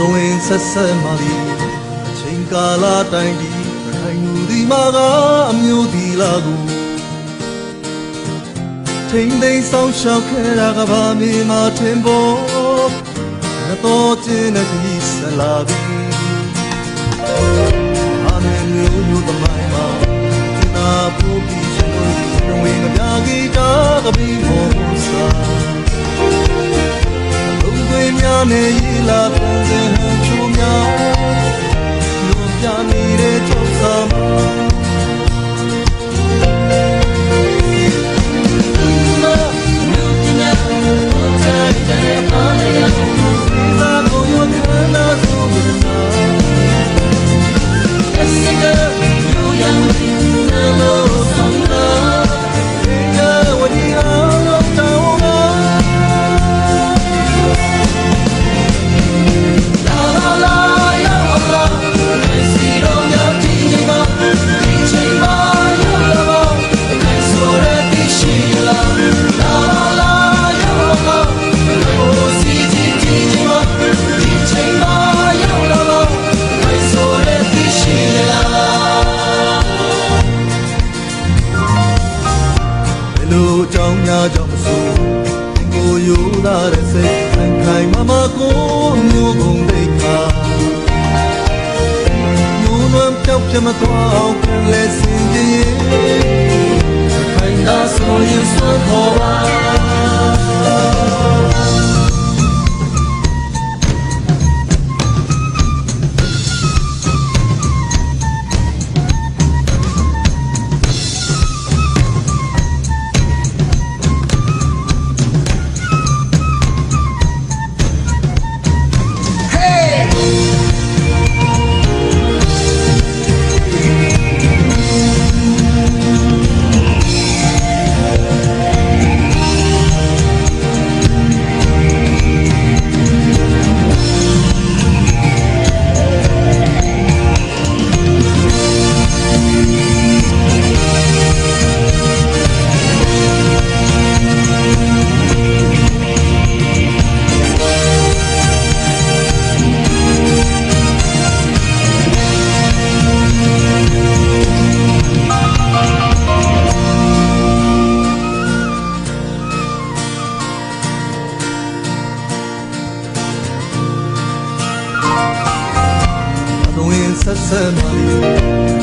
ဆက်ဆက်မှသည်အချိန်ကာလတိုင်းဒီခိုင်လူဒီမှာကအမျိုးဒီလာကိုထိန်သိမ်းဆောင်ရှောက်ခဲ့တာကဘာမေမထင်ပေါ်ငတော့ချင်းတဲ့ဒီဆလာပြီအာနေမျိုးမျိုးသမိုင်းမှာကျနာဖို့ပြီးရှင်တို့ဝင်ကြကြီးတာကပီးဖို့စာလုံးသွေးများနဲ့ရေလာပ 这么多。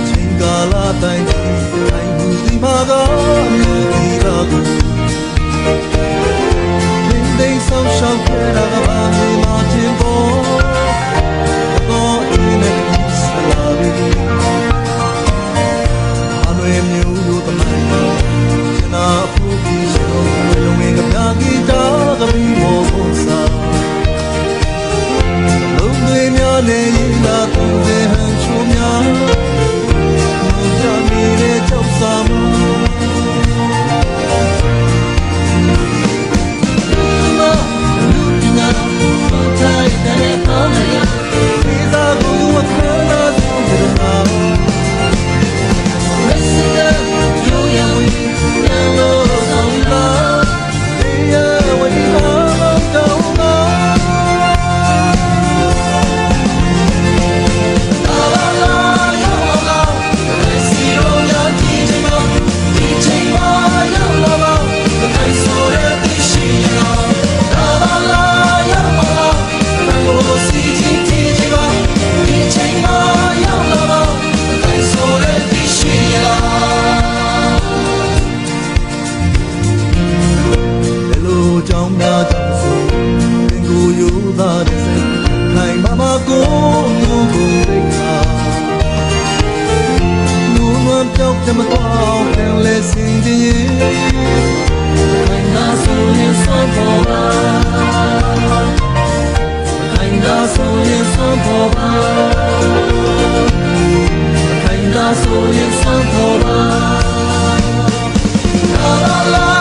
ချိန်ကာလတိုင်းတိုင်းမှုဒီမှာကအမျိုးဒီလာကိုဒင်းဒင်းဆောင်ရှောက်ခဲ့တာကဘာမှမတင်ပေါ်တော့အင်းနဲ့ဆလာပြီအနွေမျိုးလိုတမိုင်းမှာကျနာဖို့ပြီးရှင်တို့လုံးဝင်ကပြကြီးတာကပီးမောဖို့စာလုံးတွေများနဲ့ တယ်လဲစင်တည်းခိုင်သာဆိုရင်ဆုံးပေါ်ပါခိုင်သာဆိုရင်ဆုံးပေါ်ပါခိုင်သာဆိုရင်ဆုံးပေါ်ပါ La la la